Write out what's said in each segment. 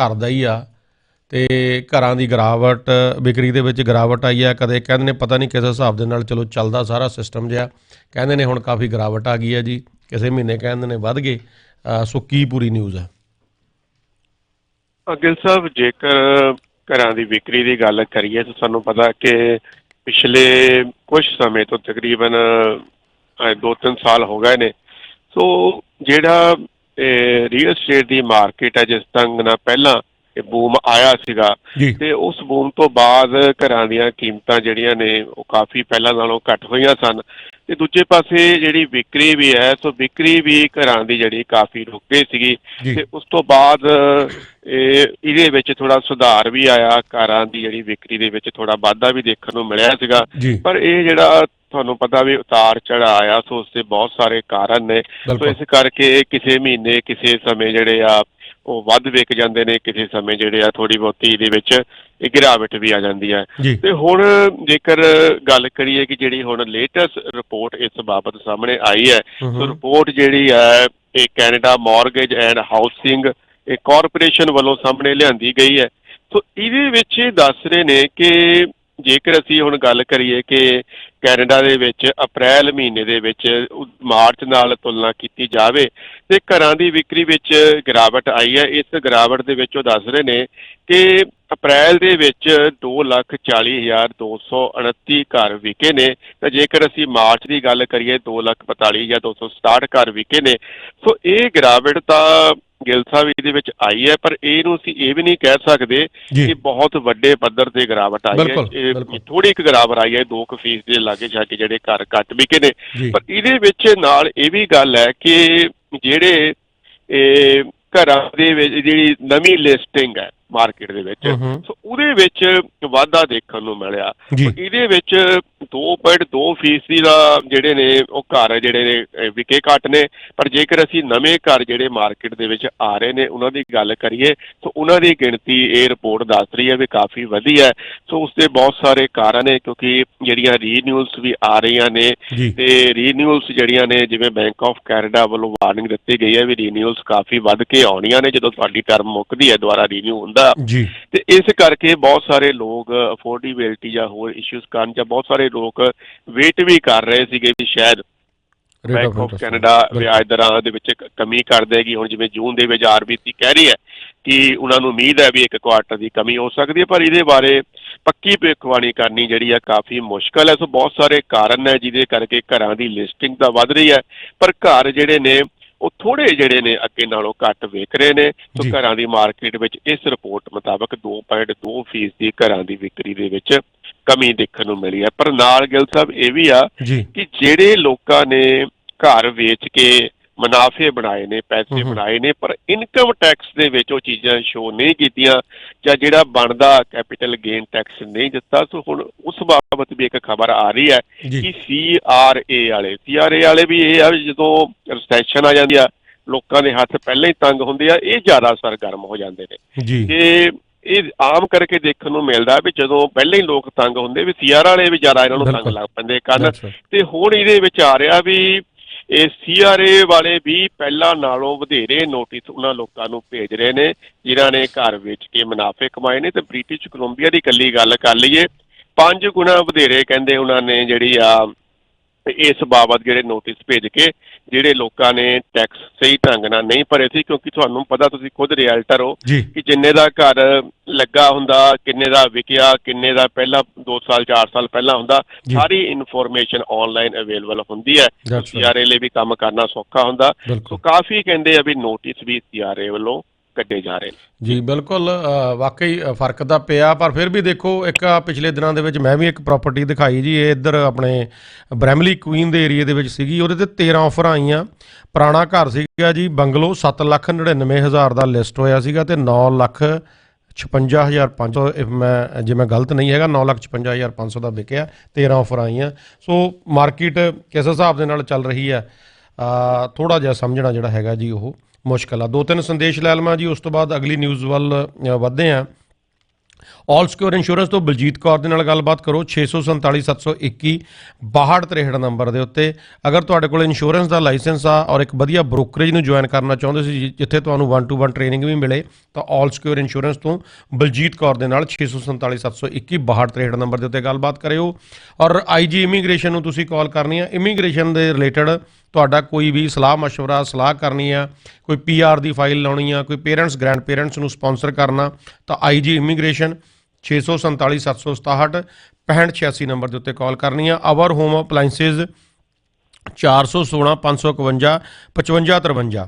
ਘਰ ਦਾ ਹੀ ਆ। ਤੇ ਘਰਾਂ ਦੀ ਗਿਰਾਵਟ, ਵਿਕਰੀ ਦੇ ਵਿੱਚ ਗਿਰਾਵਟ ਆਈ ਆ। ਕਦੇ ਕਹਿੰਦੇ ਨੇ ਪਤਾ ਨਹੀਂ ਕਿਸ ਹਿਸਾਬ ਦੇ ਨਾਲ ਚਲੋ ਚੱਲਦਾ ਸਾਰਾ ਸਿਸਟਮ ਜਿਹਾ। ਕਹਿੰਦੇ ਨੇ ਹੁਣ ਕਾਫੀ ਗਿਰਾਵਟ ਆ ਗਈ ਹੈ ਜੀ। ਕਿਸੇ ਮਹੀਨੇ ਕਹਿੰਦੇ ਨੇ ਵੱਧ ਗਏ। ਸੋ ਕੀ ਪੂਰੀ ਨਿਊਜ਼ ਆ? ਅਗਿਲ ਸਾਹਿਬ, ਜੇਕਰ ਘਰਾਂ ਦੀ ਵਿਕਰੀ ਦੀ ਗੱਲ ਕਰੀਏ ਤਾਂ ਸਾਨੂੰ ਪਤਾ ਕਿ ਪਿਛਲੇ ਕੁਝ ਸਮੇਂ ਤੋਂ ਤਕਰੀਬਨ 2-3 ਸਾਲ ਹੋ ਗਏ ਨੇ। ਸੋ ਜਿਹੜਾ ਰੀਅਲ ਸਟੇਟ ਦੀ ਮਾਰਕੀਟ ਹੈ ਜਿਸ ਢੰਗ ਨਾਲ ਪਹਿਲਾਂ ਇਹ ਬੂਮ ਆਇਆ ਸੀਗਾ ਤੇ ਉਸ ਬੂਮ ਤੋਂ ਬਾਅਦ ਘਰਾਂ ਦੀਆਂ ਕੀਮਤਾਂ ਜਿਹੜੀਆਂ ਨੇ ਉਹ ਕਾਫੀ ਪਹਿਲਾਂ ਨਾਲੋਂ ਘੱਟ ਹੋਈਆਂ ਸਨ। ਤੇ ਦੂਜੇ ਪਾਸੇ ਜਿਹੜੀ ਵਿਕਰੀ ਵੀ ਹੈ ਸੋ ਵਿਕਰੀ ਵੀ ਘਰਾਂ ਦੀ ਜਿਹੜੀ ਕਾਫੀ ਰੁਕ ਗਈ ਸੀਗੀ। ਤੇ ਉਸ ਤੋਂ ਬਾਅਦ ਇਹ ਇਹਦੇ ਵਿੱਚ ਥੋੜਾ ਸੁਧਾਰ ਵੀ ਆਇਆ। ਕਾਰਾਂ ਦੀ ਜਿਹੜੀ ਵਿਕਰੀ ਦੇ ਵਿੱਚ ਥੋੜਾ ਵਾਧਾ ਵੀ ਦੇਖਣ ਨੂੰ ਮਿਲਿਆ ਸੀਗਾ। ਪਰ ਇਹ ਜਿਹੜਾ ਤੁਹਾਨੂੰ ਪਤਾ ਵੀ ਉਤਾਰ ਚੜਾ ਆਇਆ ਸੋ ਉਸ ਦੇ ਬਹੁਤ ਸਾਰੇ ਕਾਰਨ ਨੇ। ਸੋ ਇਸ ਕਰਕੇ ਕਿਸੇ ਮਹੀਨੇ ਕਿਸੇ ਸਮੇਂ ਜਿਹੜੇ ਆ ਉਹ ਵੱਧ ਵਿਕ ਜਾਂਦੇ ਨੇ ਕਿਸੇ ਸਮੇਂ ਜਿਹੜੇ ਆ ਥੋੜੀ ਬਹੁਤੀ ਇਹਦੇ ਵਿੱਚ ਇਹ ਗਿਰਾਵਟ ਵੀ ਆ ਜਾਂਦੀ ਹੈ ਤੇ ਹੁਣ ਜੇਕਰ ਗੱਲ ਕਰੀਏ ਕਿ ਜਿਹੜੀ ਹੁਣ ਲੇਟੈਸਟ ਰਿਪੋਰਟ ਇਸ ਬਾਬਤ ਸਾਹਮਣੇ ਆਈ ਹੈ ਸੋ ਰਿਪੋਰਟ ਜਿਹੜੀ ਹੈ ਇਹ ਕੈਨੇਡਾ ਮਾਰਗੇਜ ਐਂਡ ਹਾਊਸਿੰਗ ਇਹ ਕਾਰਪੋਰੇਸ਼ਨ ਵੱਲੋਂ ਸਾਹਮਣੇ ਲਿਆਂਦੀ ਗਈ ਹੈ। ਸੋ ਇਹਦੇ ਵਿੱਚ ਇਹ ਦੱਸ ਰਹੇ ਨੇ ਕਿ ਜੇਕਰ ਅਸੀਂ ਹੁਣ ਗੱਲ ਕਰੀਏ ਕਿ ਕੈਨੇਡਾ ਦੇ ਵਿੱਚ ਅਪ੍ਰੈਲ ਮਹੀਨੇ ਦੇ ਵਿੱਚ ਮਾਰਚ ਨਾਲ ਤੁਲਨਾ ਕੀਤੀ ਜਾਵੇ, ਤੇ ਘਰਾਂ ਦੀ ਵਿਕਰੀ ਵਿੱਚ ਗਿਰਾਵਟ ਆਈ ਹੈ। ਇਸ ਗਿਰਾਵਟ ਦੇ ਵਿੱਚ ਉਹ ਦੱਸ ਰਹੇ ਨੇ ਕਿ ਅਪ੍ਰੈਲ ਦੇ ਵਿੱਚ 240229 ਘਰ ਵਿਕੇ ਨੇ। ਤਾਂ ਜੇਕਰ ਅਸੀਂ ਮਾਰਚ ਦੀ ਗੱਲ ਕਰੀਏ 245267 ਘਰ ਵਿਕੇ ਨੇ। ਸੋ ਇਹ ਗਿਰਾਵਟ ਤਾਂ ਗਿਲ ਸਾਹਿਬ ਇਹਦੇ ਵਿੱਚ ਆਈ ਹੈ ਪਰ ਇਹਨੂੰ ਅਸੀਂ ਇਹ ਵੀ ਨਹੀਂ ਕਹਿ ਸਕਦੇ ਜੀ। ਕਿ ਬਹੁਤ ਵੱਡੇ ਪੱਧਰ ਤੇ ਗਿਰਾਵਟ ਆਈ ਹੈ। ਇਹ ਥੋੜੀ ਕੁ ਗਿਰਾਵਟ ਆਈ ਹੈ 2% ਦੇ ਲਾਗੇ ਛਾਗੇ ਜਿਹੜੇ ਘਰ ਘੱਟ ਵਿਕੇ ਨੇ। ਜੀ। ਪਰ ਇਹਦੇ ਵਿੱਚ ਨਾਲ ਇਹ ਵੀ ਗੱਲ ਹੈ ਕਿ ਜਿਹੜੇ ਇਹ ਘਰਾਂ ਦੇ ਵਿੱਚ ਜਿਹੜੀ ਨਵੀਂ ਲਿਸਟਿੰਗ ਹੈ ਮਾਰਕੀਟ ਦੇ ਵਿੱਚ। ਸੋ ਉਹਦੇ ਵਿੱਚ ਵਾਧਾ ਦੇਖਣ ਨੂੰ ਮਿਲਿਆ। ਇਹਦੇ ਵਿੱਚ 2.2 ਫੀਸਦੀ ਦਾ ਜਿਹੜੇ ਨੇ ਉਹ ਘਰ ਜਿਹੜੇ ਨੇ ਵਿਕੇ ਘੱਟ ਨੇ। ਪਰ ਜੇਕਰ ਅਸੀਂ ਨਵੇਂ ਘਰ ਜਿਹੜੇ ਮਾਰਕੀਟ ਦੇ ਵਿੱਚ ਆ ਰਹੇ ਨੇ ਉਹਨਾਂ ਦੀ ਗੱਲ ਕਰੀਏ ਸੋ ਉਹਨਾਂ ਦੀ ਗਿਣਤੀ ਇਹ ਰਿਪੋਰਟ ਦੱਸ ਰਹੀ ਹੈ ਵੀ ਕਾਫੀ ਵਧੀ ਹੈ। ਸੋ ਉਸ ਦੇ ਬਹੁਤ ਸਾਰੇ ਕਾਰਨ ਨੇ ਕਿਉਂਕਿ ਜਿਹੜੀਆਂ ਰੀਨਿਊਲਸ ਵੀ ਆ ਰਹੀਆਂ ਨੇ ਤੇ ਰੀਨਿਊਲਸ ਜਿਹੜੀਆਂ ਨੇ ਜਿਵੇਂ ਬੈਂਕ ਆਫ ਕੈਨੇਡਾ ਵੱਲੋਂ ਵਾਰਨਿੰਗ ਦਿੱਤੀ ਗਈ ਹੈ ਵੀ ਰੀਨਿਊਲਸ ਕਾਫੀ ਵੱਧ ਕੇ ਆਉਣੀਆਂ ਨੇ ਜਦੋਂ ਤੁਹਾਡੀ ਟਰਮ ਮੁੱਕਦੀ ਹੈ ਦੁਬਾਰਾ ਰੀਨਿਊ ਹੁੰਦਾ। ਜੀ। ਤੇ ਇਸ ਕਰਕੇ ਬਹੁਤ ਸਾਰੇ ਲੋਕ ਅਫੋਰਡੇਬਿਲਟੀ ਜਾਂ ਹੋਰ ਇਸ਼ੂਜ਼ ਕਾਰਨ ਜਾਂ ਬਹੁਤ ਸਾਰੇ ਲੋਕ ਵੇਟ ਵੀ ਕਰ ਰਹੇ ਸੀਗੇ ਵੀ ਸ਼ਾਇਦ ਬੈਂਕ ਆਫ ਕੈਨੇਡਾ। ਵਿਆਜ ਦਰਾਂ ਦੇ ਵਿੱਚ ਕਮੀ ਕਰ ਦੇਗੀ। ਹੁਣ ਜਿਵੇਂ ਜੂਨ ਦੇ ਵਿੱਚ ਆਰਬੀਸੀ ਕਹਿ ਰਹੀ ਹੈ ਕਿ ਉਹਨਾਂ ਨੂੰ ਉਮੀਦ ਹੈ ਵੀ ਇੱਕ ਕੁਆਰਟਰ ਦੀ ਕਮੀ ਹੋ ਸਕਦੀ ਹੈ ਪਰ ਇਹਦੇ ਬਾਰੇ ਪੱਕੀ ਭਵਿੱਖਬਾਣੀ ਕਰਨੀ ਜਿਹੜੀ ਆ ਕਾਫੀ ਮੁਸ਼ਕਲ ਹੈ। ਸੋ ਬਹੁਤ ਸਾਰੇ ਕਾਰਨ ਹੈ ਜਿਹਦੇ ਕਰਕੇ ਘਰਾਂ ਦੀ ਲਿਸਟਿੰਗ ਤਾਂ ਵੱਧ ਰਹੀ ਹੈ ਪਰ ਘਰ ਜਿਹੜੇ ਨੇ ਉਹ ਥੋੜੇ ਜਿਹੜੇ ਨੇ ਅੱਗੇ ਨਾਲੋਂ ਘੱਟ ਵੇਚ ਰਹੇ ਨੇ। ਜੀ। ਘਰਾਂ ਦੀ ਮਾਰਕੀਟ ਵਿੱਚ ਇਸ ਰਿਪੋਰਟ ਮੁਤਾਬਕ 2.2 ਫੀਸਦੀ ਘਰਾਂ ਦੀ ਵਿਕਰੀ ਦੇ ਵਿੱਚ ਕਮੀ ਦੇਖਣ ਨੂੰ ਮਿਲੀ ਹੈ। ਪਰ ਨਾਲ ਗਿਲ ਸਾਹਿਬ ਇਹ ਵੀ ਆ ਕਿ ਜਿਹੜੇ ਲੋਕਾਂ ਨੇ ਘਰ ਵੇਚ ਕੇ ਮੁਨਾਫੇ ਬਣਾਏ ਨੇ ਪੈਸੇ। ਬਣਾਏ ਨੇ ਪਰ ਇਨਕਮ ਟੈਕਸ ਦੇ ਵਿੱਚ ਉਹ ਚੀਜ਼ਾਂ ਸ਼ੋ ਨਹੀਂ ਕੀਤੀਆਂ ਜਾਂ ਜਿਹੜਾ ਬਣਦਾ ਕੈਪੀਟਲ ਗੇਨ ਟੈਕਸ ਨਹੀਂ ਦਿੱਤਾ ਸੋ ਹੁਣ ਉਸ ਬਾਬਤ ਵੀ ਇੱਕ ਖਬਰ ਆ ਰਹੀ ਹੈ ਕਿ ਸੀਆਰਏ ਵਾਲੇ ਸੀਆਰਏ ਵਾਲੇ ਵੀ ਇਹ ਆ ਵੀ ਜਦੋਂ ਰਿਸੈਸ਼ਨ ਆ ਜਾਂਦੀ ਆ ਲੋਕਾਂ ਦੇ ਹੱਥ ਪਹਿਲਾਂ ਹੀ ਤੰਗ ਹੁੰਦੇ ਆ ਇਹ ਜ਼ਿਆਦਾ ਸਰਗਰਮ ਹੋ ਜਾਂਦੇ ਨੇ ਤੇ ਇਹ ਆਮ ਕਰਕੇ ਦੇਖਣ ਨੂੰ ਮਿਲਦਾ ਵੀ ਜਦੋਂ ਪਹਿਲਾਂ ਹੀ ਲੋਕ ਤੰਗ ਹੁੰਦੇ ਵੀ ਸੀਆਰ ਵਾਲੇ ਵੀ ਜ਼ਿਆਦਾ ਇਹਨਾਂ ਨੂੰ ਤੰਗ। ਲੱਗ ਪੈਂਦੇ ਕਰਨ. ਤੇ ਹੁਣ ਇਹਦੇ ਵਿੱਚ ਆ ਰਿਹਾ ਵੀ ਇਹ ਸੀਆਰਏ ਵਾਲੇ ਵੀ ਪਹਿਲਾਂ ਨਾਲੋਂ ਵਧੇਰੇ ਨੋਟਿਸ ਉਹਨਾਂ ਲੋਕਾਂ ਨੂੰ ਭੇਜ ਰਹੇ ਨੇ, ਜਿਨ੍ਹਾਂ ਨੇ ਘਰ ਵੇਚ ਕੇ ਮੁਨਾਫੇ ਕਮਾਏ ਨੇ ਤੇ ਬ੍ਰਿਟਿਸ਼ ਕੋਲੰਬੀਆ ਦੀ ਇਕੱਲੀ ਗੱਲ ਕਰ ਲਈਏ। ਪੰਜ ਗੁਣਾ ਵਧੇਰੇ ਕਹਿੰਦੇ ਉਹਨਾਂ ਨੇ ਜਿਹੜੀ ਆ ਇਸ ਬਾਬਤ ਜਿਹੜੇ ਨੋਟਿਸ ਭੇਜ ਕੇ ਜਿਹੜੇ ਲੋਕਾਂ ਨੇ ਟੈਕਸ ਸਹੀ ਢੰਗ ਨਾਲ ਨਹੀਂ ਭਰੇ ਸੀ ਕਿਉਂਕਿ ਤੁਹਾਨੂੰ ਪਤਾ ਤੁਸੀਂ ਖੁਦ ਰਿਐਲਟਰ ਹੋ ਕਿ ਜਿੰਨੇ ਦਾ ਘਰ ਲੱਗਾ ਹੁੰਦਾ ਕਿੰਨੇ ਦਾ ਵਿਕਿਆ ਕਿੰਨੇ ਦਾ ਪਹਿਲਾਂ 2 ਸਾਲ 4 ਸਾਲ ਪਹਿਲਾਂ ਹੁੰਦਾ। ਸਾਰੀ ਇਨਫੋਰਮੇਸ਼ਨ ਆਨਲਾਈਨ ਅਵੇਲੇਬਲ ਹੁੰਦੀ ਹੈ. ਸੀਆਰਏ ਲਈ ਵੀ ਕੰਮ ਕਰਨਾ ਸੌਖਾ ਹੁੰਦਾ ਸੋ ਕਾਫੀ ਕਹਿੰਦੇ ਆ ਵੀ ਨੋਟਿਸ ਵੀ ਸੀਆਰਏ ਵੱਲੋਂ ਕੱਢੇ ਜਾ ਰਹੇ। ਨੇ ਜੀ, ਬਿਲਕੁਲ ਵਾਕਈ ਫ਼ਰਕ ਤਾਂ ਪਿਆ, ਪਰ ਫਿਰ ਵੀ ਦੇਖੋ, ਇੱਕ ਪਿਛਲੇ ਦਿਨਾਂ ਦੇ ਵਿੱਚ ਮੈਂ ਵੀ ਇੱਕ ਪ੍ਰਾਪਰਟੀ ਦਿਖਾਈ ਜੀ, ਇਹ ਇੱਧਰ ਆਪਣੇ ਬ੍ਰੈਮਲੀ ਕੁਈਨ ਦੇ ਏਰੀਆ ਦੇ ਵਿੱਚ ਸੀਗੀ, ਉਹਦੇ ਤੇ 13 ਆਫਰਾਂ ਆਈਆਂ। ਪੁਰਾਣਾ ਘਰ ਸੀਗਾ ਜੀ, ਬੰਗਲੋ 7 ਲੱਖ 99 ਹਜ਼ਾਰ ਦਾ ਲਿਸਟ ਹੋਇਆ ਸੀਗਾ ਤੇ 9 ਲੱਖ 56500 if ਮੈਂ, ਜੇ ਮੈਂ ਗਲਤ ਨਹੀਂ ਹੈਗਾ 9 ਲੱਖ 56500 ਦਾ ਵਿਕਿਆ 13 ਆਫਰ ਆਈਆਂ। ਸੋ ਮਾਰਕੀਟ ਕਿਸ ਹਿਸਾਬ ਦੇ ਨਾਲ ਚੱਲ ਰਹੀ ਹੈ ਥੋੜਾ ਜਿਹਾ ਸਮਝਣਾ ਜਿਹੜਾ ਹੈਗਾ ਜੀ ਉਹ। ਮੁਸ਼ਕਲ ਆ। ਦੋ ਤਿੰਨ ਸੰਦੇਸ਼ ਲੈ ਲਵਾਂ ਜੀ ਉਸ ਤੋਂ ਬਾਅਦ ਅਗਲੀ ਨਿਊਜ਼ ਵੱਲ ਅ, ਵਧਦੇ ਆ ਆਲ ਸਿਕਿਉਰ ਇੰਸ਼ੋਰੈਂਸ ਤੋਂ ਬਲਜੀਤ ਕੌਰ ਦੇ ਨਾਲ ਗੱਲਬਾਤ ਕਰੋ 647721 6263 ਨੰਬਰ ਦੇ ਉੱਤੇ। ਅਗਰ ਤੁਹਾਡੇ ਕੋਲ ਇੰਸ਼ੋਰੈਂਸ ਦਾ ਲਾਇਸੈਂਸ ਆ ਔਰ ਇੱਕ ਵਧੀਆ ਬ੍ਰੋਕਰੇਜ ਨੂੰ ਜੁਆਇਨ ਕਰਨਾ ਚਾਹੁੰਦੇ ਸੀ, ਜਿ- ਜਿੱਥੇ ਤੁਹਾਨੂੰ 1 ਟੂ 1 ਟ੍ਰੇਨਿੰਗ ਵੀ ਮਿਲੇ, ਤਾਂ ਆਲ ਸਿਕਿਉਰ ਇੰਸ਼ੋਰੈਂਸ ਤੋਂ ਬਲਜੀਤ ਕੌਰ ਦੇ ਨਾਲ 647721 6263 ਨੰਬਰ ਦੇ ਉੱਤੇ ਗੱਲਬਾਤ ਕਰਿਓ। ਔਰ ਆਈਜੀ ਇਮੀਗ੍ਰੇਸ਼ਨ ਨੂੰ ਤੁਸੀਂ ਕਾਲ ਕਰਨੀ ਆ। ਇਮੀਗ੍ਰੇਸ਼ਨ ਦੇ ਰਿਲੇਟਡ ਤੁਹਾਡਾ ਕੋਈ ਵੀ ਸਲਾਹ ਮਸ਼ਵਰਾ ਸਲਾਹ ਕਰਨੀ ਆ, ਕੋਈ ਪੀਆਰ ਦੀ ਫਾਈਲ ਲਾਉਣੀ ਆ, ਕੋਈ ਪੇਰੈਂਟਸ ਗ੍ਰੈਂਡ ਪੇਰੈਂਟਸ ਨੂੰ ਸਪਾਂਸਰ ਕਰਨਾ, ਤਾਂ ਆਈਜੀ ਇਮੀਗ੍ਰੇਸ਼ਨ 647767 6586 ਨੰਬਰ ਦੇ ਉੱਤੇ ਕਾਲ ਕਰਨੀ ਆ। Our home appliances 416 551 5553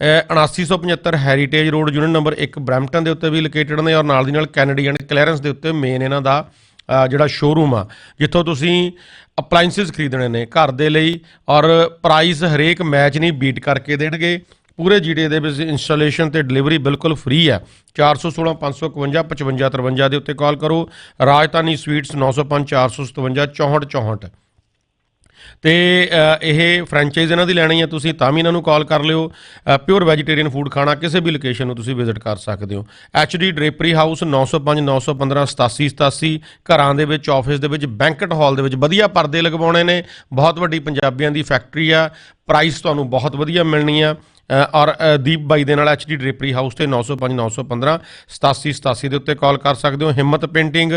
7975 heritage road unit number 1 Brampton ਦੇ ਉੱਤੇ ਵੀ ਲੋਕੇਟਡ ਨੇ ਔਰ ਨਾਲ ਦੀ ਨਾਲ ਕੈਨੇਡੀਅਨ ਕਲੀਅਰੈਂਸ ਦੇ ਉੱਤੇ ਮੇਨ ਇਹਨਾਂ ਦਾ ਜਿਹੜਾ ਸ਼ੋਰੂਮ ਆ। ਜਿੱਥੋਂ ਤੁਸੀਂ ਅਪਲਾਈਐਂਸਸ ਖਰੀਦਣੇ ਨੇ ਘਰ ਦੇ ਲਈ ਔਰ ਪ੍ਰਾਈਸ ਹਰੇਕ ਮੈਚ ਨਹੀਂ ਬੀਟ ਕਰਕੇ ਦੇਣਗੇ। ਪੂਰੇ ਜੀਡੇ ਦੇ ਵਿੱਚ ਇੰਸਟਾਲੇਸ਼ਨ ਤੇ ਡਿਲੀਵਰੀ ਬਿਲਕੁਲ ਫ੍ਰੀ ਹੈ। 416 551 55 53 ਦੇ ਉੱਤੇ ਕਾਲ ਕਰੋ। ਰਾਜਧਾਨੀ ਸਵੀਟਸ 905 457 64 64 ਤੇ ਅ, ਇਹ ਫਰੈਂਚਾਈਜ਼ ਇਹਨਾਂ ਦੀ ਲੈਣੀ ਹੈ ਤੁਸੀਂ ਤਾਂ ਵੀ ਇਹਨਾਂ ਨੂੰ ਕਾਲ ਕਰ ਲਿਓ। ਪਿਓਰ ਵੈਜੀਟੇਰੀਅਨ ਫੂਡ ਖਾਣਾ ਕਿਸੇ ਵੀ ਲੋਕੇਸ਼ਨ ਨੂੰ ਤੁਸੀਂ ਵਿਜ਼ਿਟ ਕਰ ਸਕਦੇ ਹੋ। ਐਚਡੀ ਡ੍ਰੇਪਰੀ ਹਾਊਸ 905 915 87 87 ਘਰਾਂ ਦੇ ਵਿੱਚ ਆਫਿਸ ਦੇ ਵਿੱਚ ਬੈਂਕਟ ਹਾਲ ਦੇ ਵਿੱਚ ਵਧੀਆ ਪਰਦੇ ਲਗਵਾਉਣੇ ਨੇ। ਬਹੁਤ ਵੱਡੀ ਪੰਜਾਬੀਆਂ ਦੀ ਫੈਕਟਰੀ ਆ। ਪ੍ਰਾਈਸ ਤੁਹਾਨੂੰ ਬਹੁਤ ਵਧੀਆ ਮਿਲਣੀ ਆ। ਔਰ ਦੀਪ ਬਾਈ ਦੇ ਨਾਲ ਐਚਡੀ ਡ੍ਰੇਪਰੀ ਹਾਊਸ ਤੇ 905 915 87 87 ਦੇ ਉੱਤੇ ਕਾਲ ਕਰ ਸਕਦੇ ਹੋ। ਹਿੰਮਤ ਪੇਂਟਿੰਗ,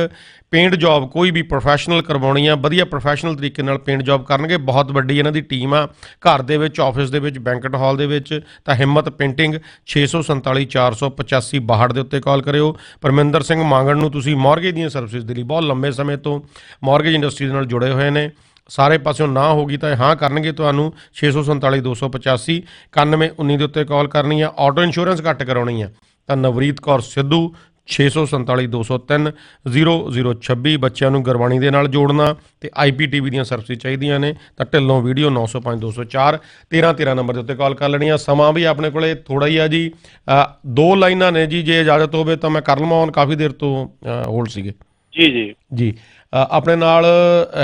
ਪੇਂਟ ਜੌਬ ਕੋਈ ਵੀ ਪ੍ਰੋਫੈਸ਼ਨਲ ਕਰਵਾਉਣੀ ਆ, ਵਧੀਆ ਪ੍ਰੋਫੈਸ਼ਨਲ ਤਰੀਕੇ ਨਾਲ ਪੇਂਟ ਜੌਬ ਕਰਨਗੇ। ਬਹੁਤ ਵੱਡੀ ਇਹਨਾਂ ਦੀ ਟੀਮ ਆ, ਘਰ ਦੇ ਵਿੱਚ ਆਫਿਸ ਦੇ ਵਿੱਚ ਬੈਂਕਟ ਹਾਲ ਦੇ ਵਿੱਚ, ਤਾਂ ਹਿੰਮਤ ਪੇਂਟਿੰਗ 647 485 62 ਦੇ ਉੱਤੇ ਕਾਲ ਕਰਿਓ। ਪਰਮਿੰਦਰ ਸਿੰਘ ਮਾਂਗਣ ਨੂੰ ਤੁਸੀਂ ਮਾਰਗੇਜ ਦੀਆਂ ਸਰਵਿਸਿਜ਼ ਦੇ ਲਈ ਬਹੁਤ ਲੰਬੇ ਸਮੇਂ ਤੋਂ ਮਾਰਗੇਜ ਇੰਡਸਟਰੀ ਦੇ ਨਾਲ ਜੁੜੇ ਹੋਏ ਨੇ। ਸਾਰੇ ਪਾਸਿਓਂ ਨਾ ਹੋਗੀ ਤਾਂ ਹਾਂ ਕਰਨਗੇ ਤੁਹਾਨੂੰ 647 285 91 19 ਦੇ ਉੱਤੇ ਕਾਲ ਕਰਨੀ ਆ, ਆਟੋ ਇੰਸ਼ੋਰੈਂਸ ਘੱਟ ਕਰਾਉਣੀ ਆ। ਤਾਂ ਨਵਰੀਤ ਕੌਰ ਸਿੱਧੂ 647 203 0026 ਬੱਚਿਆਂ ਨੂੰ ਗੁਰਬਾਣੀ ਦੇ ਨਾਲ ਜੋੜਨਾ ਤੇ ਆਈਪੀਟੀਵੀ ਦੀਆਂ ਸਰਵਿਸ ਚਾਹੀਦੀਆਂ ਨੇ। ਤਾਂ ਢਿੱਲੋਂ ਵੀਡੀਓ 905 204 13 13 ਨੰਬਰ ਦੇ ਉੱਤੇ ਕਾਲ ਕਰ ਲੈਣੀ ਆ। ਸਮਾਂ ਵੀ ਆਪਣੇ ਕੋਲੇ ਥੋੜਾ ਹੀ ਆ ਜੀ। ਦੋ ਲਾਈਨਾਂ ਨੇ ਜੀ, ਜੇ ਇਜਾਜ਼ਤ ਹੋਵੇ ਤਾਂ ਮੈਂ ਕਰ ਲਵਾਂ, ਹੁਣ ਕਾਫੀ ਦੇਰ ਤੋਂ ਹੋਲਡ ਸੀਗੇ। ਜੀ ਜੀ। ਜੀ। ਆਪਣੇ ਨਾਲ